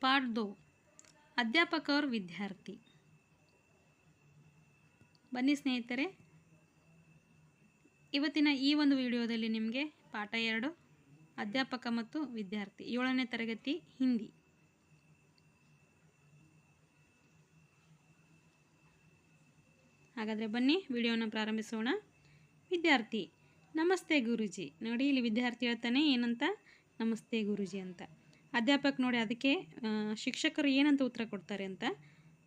ಪಾಠ ದೋ ಅಧ್ಯಾಪಕ ವಿದ್ಯಾರ್ಥಿ. ಬನ್ನಿ ಸ್ನೇಹಿತರೆ. ಇವತ್ತಿನ ಈ ಒಂದು ವಿಡಿಯೋದಲ್ಲಿ ನಿಮಗೆ ಪಾಠ ಎರಡು, ಅಧ್ಯಾಪಕ ಮತ್ತು ವಿದ್ಯಾರ್ಥಿ, ಏಳನೇ ತರಗತಿ ಹಿಂದಿ. ಹಾಗಾದರೆ ಬನ್ನಿ ವಿಡಿಯೋನ ಪ್ರಾರಂಭಿಸೋಣ. ವಿದ್ಯಾರ್ಥಿ, ನಮಸ್ತೆ ಗುರುಜಿ. ನೋಡಿ, ಇಲ್ಲಿ ವಿದ್ಯಾರ್ಥಿ ಹೇಳ್ತಾನೆ, ಏನಂತ? ನಮಸ್ತೆ ಗುರುಜಿ ಅಂತ. ಅಧ್ಯಾಪಕ ನೋಡಿ ಅದಕ್ಕೆ ಶಿಕ್ಷಕರು ಏನಂತ ಉತ್ತರ ಕೊಡ್ತಾರೆ ಅಂತ.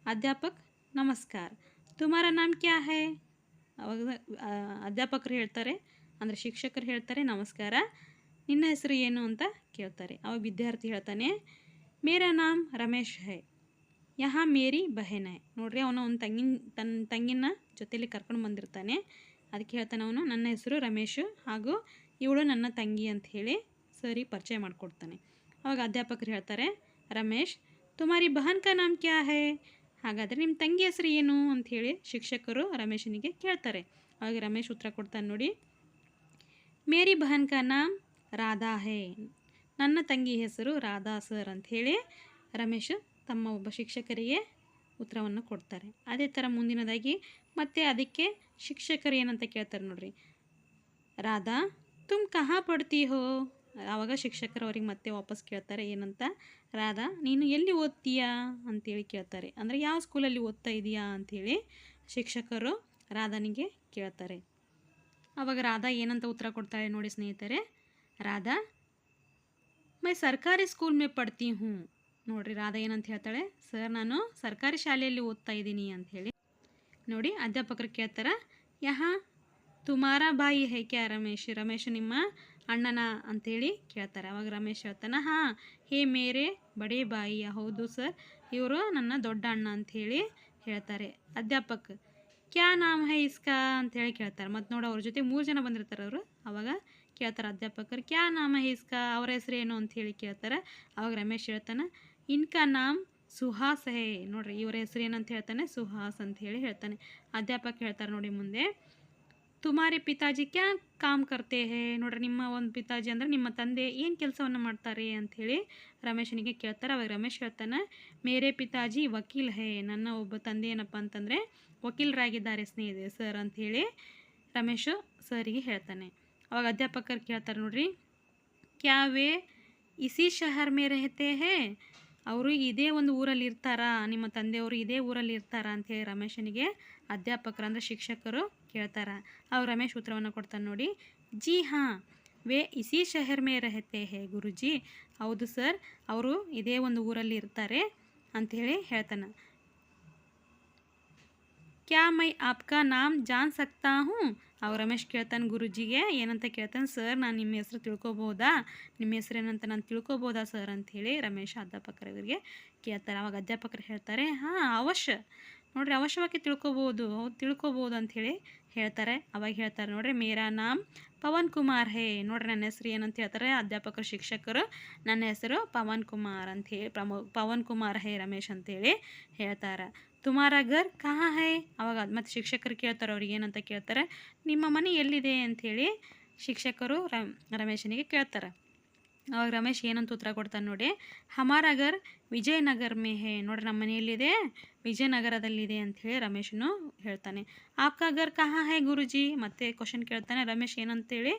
ಅಧ್ಯಾಪಕ್, ನಮಸ್ಕಾರ. ತುಮಾರ ನಾಮ್ ಕ್ಯಾ ಹೇ? ಅವಾಗ ಅಧ್ಯಾಪಕರು ಹೇಳ್ತಾರೆ, ಅಂದರೆ ಶಿಕ್ಷಕರು ಹೇಳ್ತಾರೆ, ನಮಸ್ಕಾರ. ನಿನ್ನ ಹೆಸರು ಏನು ಅಂತ ಕೇಳ್ತಾರೆ. ಅವಾಗ ವಿದ್ಯಾರ್ಥಿ ಹೇಳ್ತಾನೆ, ಮೇರಾ ನಾಮ್ ರಮೇಶ್ ಹೈ. ಯಹಾ ಮೇರಿ ಬಹೇನ ಹೈ. ನೋಡ್ರಿ, ಅವನು ಅವ್ನ ತಂಗಿನ ತನ್ನ ತಂಗಿನ ಜೊತೆಯಲ್ಲಿ ಕರ್ಕೊಂಡು ಬಂದಿರ್ತಾನೆ. ಅದಕ್ಕೆ ಹೇಳ್ತಾನೆ ಅವನು, ನನ್ನ ಹೆಸರು ರಮೇಶ್ ಹಾಗೂ ಇವಳು ನನ್ನ ತಂಗಿ ಅಂತ ಹೇಳಿ ಸರಿ ಪರಿಚಯ ಮಾಡಿಕೊಡ್ತಾನೆ. ಅವಾಗ ಅಧ್ಯಾಪಕರು ಹೇಳ್ತಾರೆ, ರಮೇಶ್, ತುಮಾರಿ ಬಹನ್ ನಾಮ್ ಕ್ಯಾ ಹೇ? ಹಾಗಾದರೆ ನಿಮ್ಮ ತಂಗಿ ಹೆಸರು ಏನು? ಅಂತ ಹೇಳಿ ಶಿಕ್ಷಕರು ರಮೇಶನಿಗೆ ಕೇಳ್ತಾರೆ. ಅವಾಗ ರಮೇಶ್ ಉತ್ತರ ಕೊಡ್ತಾನೆ, ನೋಡಿ, ಮೇರಿ ಬಹನ್ ಕಾ ನಾಮ್ ರಾಧಾ ಹೇ. ನನ್ನ ತಂಗಿ ಹೆಸರು ರಾಧಾ ಸರ್ ಹೇಳಿ ರಮೇಶ್ ತಮ್ಮ ಒಬ್ಬ ಶಿಕ್ಷಕರಿಗೆ ಉತ್ತರವನ್ನು ಕೊಡ್ತಾರೆ. ಅದೇ ಥರ ಮುಂದಿನದಾಗಿ, ಮತ್ತೆ ಅದಕ್ಕೆ ಶಿಕ್ಷಕರು ಏನಂತ ಕೇಳ್ತಾರೆ ನೋಡ್ರಿ. ರಾಧಾ, ತುಮ್ ಕಹಾ ಪಡ್ತೀ ಹೋ? ಆವಾಗ ಶಿಕ್ಷಕರು ಅವ್ರಿಗೆ ಮತ್ತೆ ವಾಪಸ್ ಕೇಳ್ತಾರೆ, ಏನಂತ? ರಾಧಾ, ನೀನು ಎಲ್ಲಿ ಓದ್ತೀಯಾ? ಅಂತೇಳಿ ಕೇಳ್ತಾರೆ. ಅಂದರೆ, ಯಾವ ಸ್ಕೂಲಲ್ಲಿ ಓದ್ತಾ ಇದೀಯಾ? ಅಂಥೇಳಿ ಶಿಕ್ಷಕರು ರಾಧಾನಿಗೆ ಕೇಳ್ತಾರೆ. ಆವಾಗ ರಾಧಾ ಏನಂತ ಉತ್ತರ ಕೊಡ್ತಾಳೆ ನೋಡಿ ಸ್ನೇಹಿತರೆ. ರಾಧಾ, ಮೈ ಸರ್ಕಾರಿ ಸ್ಕೂಲ್ ಮೇ ಪಡ್ತಿ ಹ್ಞೂ ನೋಡಿರಿ ರಾಧಾ ಏನಂತ ಹೇಳ್ತಾಳೆ. ಸರ್, ನಾನು ಸರ್ಕಾರಿ ಶಾಲೆಯಲ್ಲಿ ಓದ್ತಾ ಇದ್ದೀನಿ ಅಂತ ಹೇಳಿ ನೋಡಿ ಅಧ್ಯಾಪಕರು ಕೇಳ್ತಾರೆ, ಯಹಾ, ತುಮಾರ ಬಾಯಿ ಹೇ ರಮೇಶ್? ರಮೇಶ್ ನಿಮ್ಮ ಅಣ್ಣನ ಅಂತೇಳಿ ಕೇಳ್ತಾರೆ. ಅವಾಗ ರಮೇಶ್ ಹೇಳ್ತಾನೆ, ಹಾಂ, ಹೇ ಮೇರೆ, ಬಡೇ ಬಾಯಿಯ ಹೌದು ಸರ್. ಇವರು ನನ್ನ ದೊಡ್ಡ ಅಣ್ಣ ಅಂಥೇಳಿ ಹೇಳ್ತಾರೆ. ಅಧ್ಯಾಪಕ, ಕ್ಯಾ ನಾಮ್ ಹೈ ಇಸ್ಕಾ? ಅಂತೇಳಿ ಕೇಳ್ತಾರೆ. ಮತ್ತು ನೋಡಿ, ಅವ್ರ ಜೊತೆ ಮೂರು ಜನ ಬಂದಿರ್ತಾರೆ ಅವರು. ಅವಾಗ ಕೇಳ್ತಾರೆ ಅಧ್ಯಾಪಕರು, ಕ್ಯಾ ನಾಮ ಹೈ ಇಸ್ಕಾ? ಅವ್ರ ಹೆಸರು ಏನು ಅಂತೇಳಿ ಕೇಳ್ತಾರೆ. ಅವಾಗ ರಮೇಶ್ ಹೇಳ್ತಾನೆ, ಇನ್ಕಾ ನಾಮ್ ಸುಹಾಸ್ ಹೇ. ನೋಡ್ರಿ, ಇವ್ರ ಹೆಸರು ಏನಂತ ಹೇಳ್ತಾನೆ, ಸುಹಾಸ್ ಅಂತ ಹೇಳಿ ಹೇಳ್ತಾನೆ. ಅಧ್ಯಾಪಕ ಹೇಳ್ತಾರೆ ನೋಡಿ ಮುಂದೆ ತುಮಾರಿ ಪಿತಾಜಿ ಕ್ಯಾ ಕಾಮ್ ಕರ್ತೆ ಹೇ ನೋಡ್ರಿ, ನಿಮ್ಮ ಒಂದು ಪಿತಾಜಿ ಅಂದರೆ ನಿಮ್ಮ ತಂದೆ ಏನು ಕೆಲಸವನ್ನು ಮಾಡ್ತಾರೆ? ಅಂಥೇಳಿ ರಮೇಶನಿಗೆ ಕೇಳ್ತಾರೆ. ಅವಾಗ ರಮೇಶ್ ಹೇಳ್ತಾನೆ, ಮೇರೆ ಪಿತಾಜಿ ವಕೀಲ್ ಹೇ, ನನ್ನ ಒಬ್ಬ ತಂದೆ ಏನಪ್ಪ ಅಂತಂದರೆ ವಕೀಲರಾಗಿದ್ದಾರೆ ಸ್ನೇಹಿತೆ ಸರ್ ಅಂಥೇಳಿ ರಮೇಶ್ ಸರಿಗೆ ಹೇಳ್ತಾನೆ. ಅವಾಗ ಅಧ್ಯಾಪಕರು ಕೇಳ್ತಾರೆ, ನೋಡ್ರಿ, ಕ್ಯಾವೇ ಇಸಿ ಶಹರ್ ಮೇ ರಹತೆ ಹೇ? ಅವರು ಇದೇ ಒಂದು ಊರಲ್ಲಿ ಇರ್ತಾರಾ? ನಿಮ್ಮ ತಂದೆಯವರು ಇದೇ ಊರಲ್ಲಿ ಇರ್ತಾರಾ ಅಂಥೇಳಿ ರಮೇಶನಿಗೆ ಅಧ್ಯಾಪಕರು ಅಂದರೆ ಶಿಕ್ಷಕರು ಕೇಳ್ತಾರೆ? ಅವ್ರು ರಮೇಶ್ ಉತ್ತರವನ್ನು ಕೊಡ್ತಾನೆ ನೋಡಿ. ಜಿ ಹಾಂ, ವೇ ಇಸಿ ಶಹರ್ ಮೇ ರಹತೆ ಹೇ ಗುರುಜಿ. ಹೌದು ಸರ್, ಅವರು ಇದೇ ಒಂದು ಊರಲ್ಲಿ ಇರ್ತಾರೆ ಅಂಥೇಳಿ ಹೇಳ್ತಾನೆ. ಕ್ಯಾ ಮೈ ಆಪ್ಕಾ ನಾಮ್ ಜಾನ್ ಸಕ್ತಾ ಹೂँ? ಅವ್ ರಮೇಶ್ ಕೇಳ್ತಾನೆ ಗುರುಜಿಗೆ, ಏನಂತ ಕೇಳ್ತಾನೆ, ಸರ್, ನಾನು ನಿಮ್ಮ ಹೆಸರು ತಿಳ್ಕೊಬೋದಾ? ನಿಮ್ಮ ಹೆಸರು ಏನಂತ ನಾನು ತಿಳ್ಕೊಬೋದಾ, ಸರ್? ಅಂತ ಹೇಳಿ ರಮೇಶ್ ಅಧ್ಯಾಪಕರಿಗೆ ಕೇಳ್ತಾರೆ. ಅವಾಗ ಅಧ್ಯಾಪಕರು ಹೇಳ್ತಾರೆ, ಹಾಂ, ಅವಶ್ಯ. ನೋಡ್ರಿ, ಅವಶ್ಯವಾಗಿ ತಿಳ್ಕೊಬೋದು ತಿಳ್ಕೊಬೋದು ಅಂಥೇಳಿ ಹೇಳ್ತಾರೆ. ಅವಾಗ ಹೇಳ್ತಾರೆ ನೋಡ್ರಿ, ಮೇರಾ ನಾಮ್ ಪವನ್ ಕುಮಾರ್ ಹೇ. ನೋಡ್ರಿ, ನನ್ನ ಹೆಸರು ಏನಂತ ಹೇಳ್ತಾರೆ. ಅಧ್ಯಾಪಕರು ಶಿಕ್ಷಕರು, ನನ್ನ ಹೆಸರು ಪವನ್ ಕುಮಾರ್ ಅಂತ ಹೇಳಿ, ಪ್ರಮೋ, ಪವನ್ ಕುಮಾರ್ ಹೇ ರಮೇಶ್ ಅಂತೇಳಿ ಹೇಳ್ತಾರೆ. ತುಮಾರ ಘರ್ ಕಹಾ ಹೈ? ಅವಾಗ ಮತ್ತು ಶಿಕ್ಷಕರು ಕೇಳ್ತಾರೆ ಅವ್ರಿಗೆ ಏನಂತ ಕೇಳ್ತಾರೆ. ನಿಮ್ಮ ಮನೆ ಎಲ್ಲಿದೆ? ಅಂಥೇಳಿ ಶಿಕ್ಷಕರು ರಮ್, ರಮೇಶನಿಗೆ ಕೇಳ್ತಾರೆ. ಅವಾಗ ರಮೇಶ್ ಏನಂತ ಉತ್ತರ ಕೊಡ್ತಾನೆ ನೋಡಿ ಹಮಾರ ಘರ್ ವಿಜಯನಗರ್ ಮೇ ಹೇ ನೋಡ್ರಿ ನಮ್ಮ ಮನೆಯಲ್ಲಿದೆ, ವಿಜಯನಗರದಲ್ಲಿದೆ ಅಂಥೇಳಿ ರಮೇಶನು ಹೇಳ್ತಾನೆ. ಆಪ್ಕಾ ಘರ್ ಕಹಾ ಹೇ ಗುರುಜಿ? ಮತ್ತೆ ಕ್ವಶನ್ ಕೇಳ್ತಾನೆ ರಮೇಶ್ ಏನಂತೇಳಿ.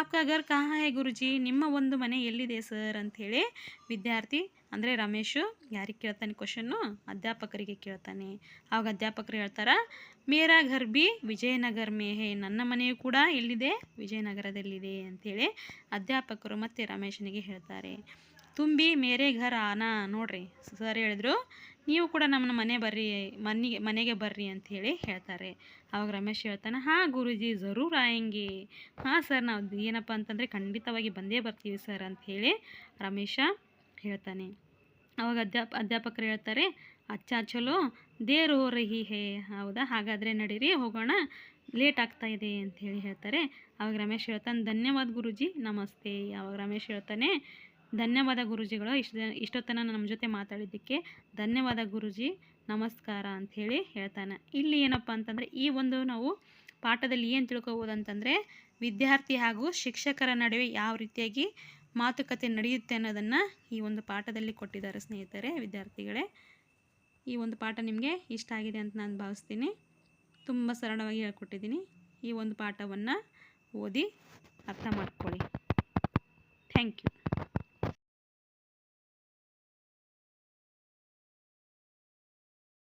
ಆಪ್ಕಾ ಘರ್ ಕಹಾ ಹೇ ಗುರುಜಿ, ನಿಮ್ಮ ಒಂದು ಮನೆ ಎಲ್ಲಿದೆ ಸರ್ ಅಂಥೇಳಿ ವಿದ್ಯಾರ್ಥಿ, ಅಂದರೆ ರಮೇಶು ಯಾರಿಗೆ ಕೇಳ್ತಾನೆ ಕ್ವಶನ್ನು ಅಧ್ಯಾಪಕರಿಗೆ ಕೇಳ್ತಾನೆ. ಆವಾಗ ಅಧ್ಯಾಪಕರು ಹೇಳ್ತಾರ, ಮೇರಾ ಘರ್ ಬಿ ವಿಜಯನಗರ ಮೇ ಹೇ ನನ್ನ ಮನೆಯು ಕೂಡ ಎಲ್ಲಿದೆ? ವಿಜಯನಗರದಲ್ಲಿದೆ ಅಂಥೇಳಿ ಅಧ್ಯಾಪಕರು ಮತ್ತು ರಮೇಶನಿಗೆ ಹೇಳ್ತಾರೆ. ತುಂಬಿ ಮೇರೆ ಘರ್ ಆನಾ ನೋಡ್ರಿ ಸರ್ ಹೇಳಿದ್ರು. ನೀವು ಕೂಡ ನಮ್ಮನ್ನ ಮನೆ ಬರ್ರಿ ಮನೆಗೆ ಮನೆಗೆ ಬರ್ರಿ ಅಂತ ಹೇಳಿ ಹೇಳ್ತಾರೆ. ಅವಾಗ ರಮೇಶ್ ಹೇಳ್ತಾನೆ, ಹಾಂ ಗುರುಜಿ ಜರೂರ್ ಆಯಂಗೆ ಹಾಂ ಸರ್ ನಾವು ಏನಪ್ಪ ಅಂತಂದರೆ ಖಂಡಿತವಾಗಿ ಬಂದೇ ಬರ್ತೀವಿ ಸರ್ ಅಂತ ಹೇಳಿ ರಮೇಶ ಹೇಳ್ತಾನೆ. ಅವಾಗ ಅಧ್ಯಾಪ, ಅಧ್ಯಾಪಕರು ಹೇಳ್ತಾರೆ, ಅಚ್ಚ ಚಲೋ, ದೇರ್ ರಹಿ ಹೇ ಹೌದಾ? ಹಾಗಾದರೆ ನಡೀರಿ, ಹೋಗೋಣ ಲೇಟ್ ಆಗ್ತಾ ಇದೆ ಅಂತ ಹೇಳಿ ಹೇಳ್ತಾರೆ. ಅವಾಗ ರಮೇಶ್ ಹೇಳ್ತಾನೆ, ಧನ್ಯವಾದ ಗುರುಜಿ, ನಮಸ್ತೆ. ಅವಾಗ ರಮೇಶ್ ಹೇಳ್ತಾನೆ ಧನ್ಯವಾದ ಗುರುಜಿಗಳು. ಇಷ್ಟು ಇಷ್ಟೊತ್ತನ ನಮ್ಮ ಜೊತೆ ಮಾತಾಡಿದ್ದಕ್ಕೆ ಧನ್ಯವಾದ ಗುರುಜಿ. ನಮಸ್ಕಾರ ಅಂಥೇಳಿ ಹೇಳ್ತಾನೆ. ಇಲ್ಲಿ ಏನಪ್ಪ ಅಂತಂದರೆ, ಈ ಒಂದು ನಾವು ಪಾಠದಲ್ಲಿ ಏನು ತಿಳ್ಕೊಬೋದು ಅಂತಂದರೆ ವಿದ್ಯಾರ್ಥಿ ಹಾಗೂ ಶಿಕ್ಷಕರ ನಡುವೆ ಯಾವ ರೀತಿಯಾಗಿ ಮಾತುಕತೆ ನಡೆಯುತ್ತೆ ಅನ್ನೋದನ್ನು ಈ ಒಂದು ಪಾಠದಲ್ಲಿ ಕೊಟ್ಟಿದ್ದಾರೆ ಸ್ನೇಹಿತರೆ, ವಿದ್ಯಾರ್ಥಿಗಳೇ. ಈ ಒಂದು ಪಾಠ ನಿಮಗೆ ಇಷ್ಟ ಆಗಿದೆ ಅಂತ ನಾನು ಭಾವಿಸ್ತೀನಿ. ತುಂಬ ಸರಳವಾಗಿ ಹೇಳ್ಕೊಟ್ಟಿದ್ದೀನಿ. ಈ ಒಂದು ಪಾಠವನ್ನು ಓದಿ ಅರ್ಥ ಮಾಡ್ಕೊಳ್ಳಿ. Thank you.